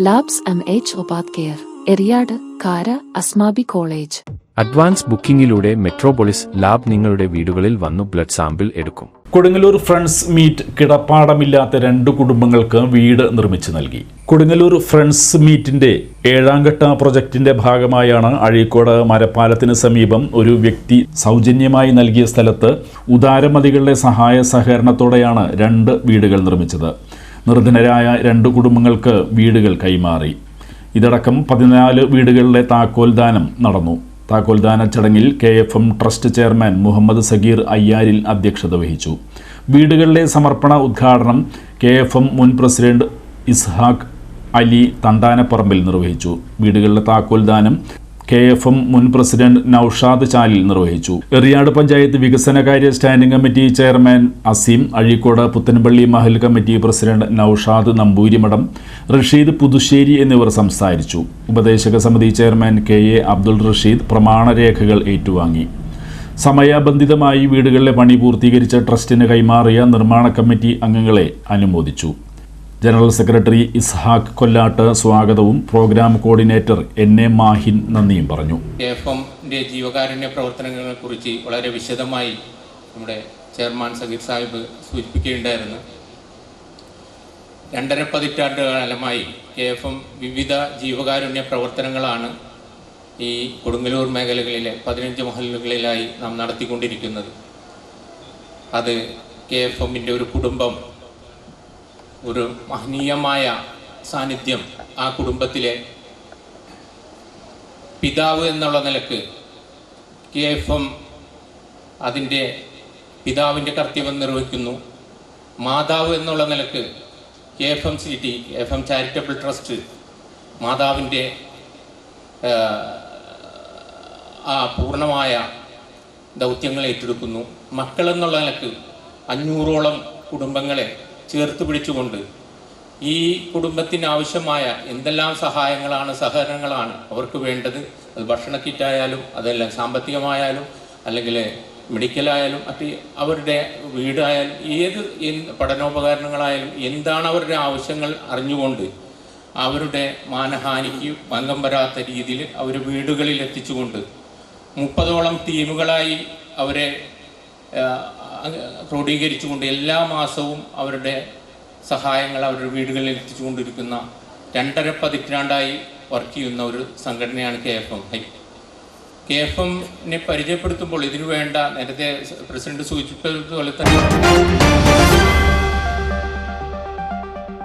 Labs M H ഉപാധ്യർ care Eriyad Kara Asmabi college advance ബുക്കിംഗിലൂടെ Metropolis lab നിങ്ങളുടെ വീടുകളിൽ വന്നു blood sample എടുക്കും. Kodungallur friends meet കിടപ്പാടമില്ലാത്ത രണ്ട് കുടുംബങ്ങൾക്ക് വീട് നിർമ്മിച്ചു നൽകി. കൊടുങ്ങല്ലൂർ ഫ്രണ്ട്സ് മീറ്റിന്റെ ഏഴാം ഘട്ട പ്രൊജക്ടിന്റെ ഭാഗമായാണ് അഴീക്കോട് മരപ്പാലത്തിന് സമീപം ഒരു വ്യക്തി സൗജന്യമായി നൽകിയ സ്ഥലത്ത് ഉദാരമതികളുടെ സഹായ സഹകരണത്തോടെയാണ് രണ്ട് വീടുകൾ നിർമ്മിച്ചത്. നിർധനരായ രണ്ട് കുടുംബങ്ങൾക്ക് വീടുകൾ കൈമാറി. ഇതടക്കം പതിനാല് വീടുകളിലെ താക്കോൽദാനം നടന്നു. താക്കോൽദാന ചടങ്ങിൽ K F M trust chairman Muhammad Sageer Ayyaril അധ്യക്ഷത വഹിച്ചു. വീടുകളിലെ സമർപ്പണ ഉദ്ഘാടനം കെ എഫ് എം മുൻ പ്രസിഡന്റ് ഇസ്ഹാഖ് അലി തണ്ടാനപ്പറമ്പിൽ നിർവഹിച്ചു. വീടുകളിലെ താക്കോൽദാനം കെ എഫ് എം മുൻ പ്രസിഡന്റ് നൌഷാദ് ചാലിൽ നിർവഹിച്ചു. എറിയാട് പഞ്ചായത്ത് വികസനകാര്യ standing committee chairman Azeem Azhikode Puthenpally Mahal committee president Naushad Namboorimadom Rasheed Puthussery എന്നിവർ സംസാരിച്ചു. ഉപദേശക സമിതി chairman K A Abdul Rasheed പ്രമാണരേഖകൾ ഏറ്റുവാങ്ങി. സമയബന്ധിതമായി വീടുകളിലെ പണി പൂർത്തീകരിച്ച ട്രസ്റ്റിന് കൈമാറിയ നിർമ്മാണ കമ്മിറ്റി അംഗങ്ങളെ അനുമോദിച്ചു. ജനറൽ സെക്രട്ടറി ഇസ്ഹാഖ് കൊല്ലാട്ട് സ്വാഗതവും programme coordinator N A Mahin നന്ദിയും പറഞ്ഞു. എഫ് എമ്മിന്റെ ജീവകാരുണ്യ പ്രവർത്തനങ്ങളെക്കുറിച്ച് വളരെ വിശദമായി നമ്മുടെ ചെയർമാൻ സഗീർ സാഹിബ് സൂചിപ്പിക്കുകയുണ്ടായിരുന്നു. രണ്ടര പതിറ്റാണ്ട് കാലമായി കെ എഫ് എം വിവിധ ജീവകാരുണ്യ പ്രവർത്തനങ്ങളാണ് ഈ കൊടുങ്ങല്ലൂർ മേഖലകളിലെ പതിനഞ്ച് മഹലുകളിലായി നാം നടത്തിക്കൊണ്ടിരിക്കുന്നത്. അത് കെ എഫ് എമ്മിന്റെ ഒരു കുടുംബം ഒരു മഹനീയമായ സാന്നിധ്യം ആ കുടുംബത്തിലെ പിതാവ് എന്നുള്ള നിലയ്ക്ക് കെ എഫ് എം അതിന്റെ പിതാവിന്റെ കർത്തവ്യം നിർവഹിക്കുന്നു. മാതാവ് എന്നുള്ള നിലയ്ക്ക് K F M C T F M charitable trust മാതാവിന്റെ ആ പൂർണമായ ദൗത്യങ്ങൾ ഏറ്റെടുക്കുന്നു. മക്കളെന്നുള്ള നിലയ്ക്ക് അഞ്ഞൂറോളം കുടുംബങ്ങളെ ചേർത്ത് പിടിച്ചുകൊണ്ട് ഈ കുടുംബത്തിന് ആവശ്യമായ എന്തെല്ലാം സഹായങ്ങളാണ് സഹകരണങ്ങളാണ് അവർക്ക് വേണ്ടത്? അത് ഭക്ഷണ കിറ്റായാലും അതെല്ലാം സാമ്പത്തികമായാലും അല്ലെങ്കിൽ മെഡിക്കലായാലും മറ്റ് അവരുടെ വീടായാലും ഏത് പഠനോപകരണങ്ങളായാലും എന്താണ് അവരുടെ ആവശ്യങ്ങൾ അറിഞ്ഞുകൊണ്ട് അവരുടെ മാനഹാനിക്ക് ഭംഗം വരാത്ത രീതിയിൽ അവർ വീടുകളിൽ എത്തിച്ചുകൊണ്ട് മുപ്പതോളം ടീമുകളായി അവരെ ക്രോഡീകരിച്ചുകൊണ്ട് എല്ലാ മാസവും അവരുടെ സഹായങ്ങൾ അവരുടെ വീടുകളിൽ എത്തിച്ചുകൊണ്ടിരിക്കുന്ന രണ്ടര പതിറ്റാണ്ടായി വർക്ക് ചെയ്യുന്ന ഒരു സംഘടനയാണ് കെ എഫ് എം. ഹൈ. കെ എഫ് എമ്മിനെ പരിചയപ്പെടുത്തുമ്പോൾ ഇതിനു വേണ്ട നേരത്തെ പ്രസിഡന്റ് സൂചിപ്പിച്ചതുപോലെ തന്നെ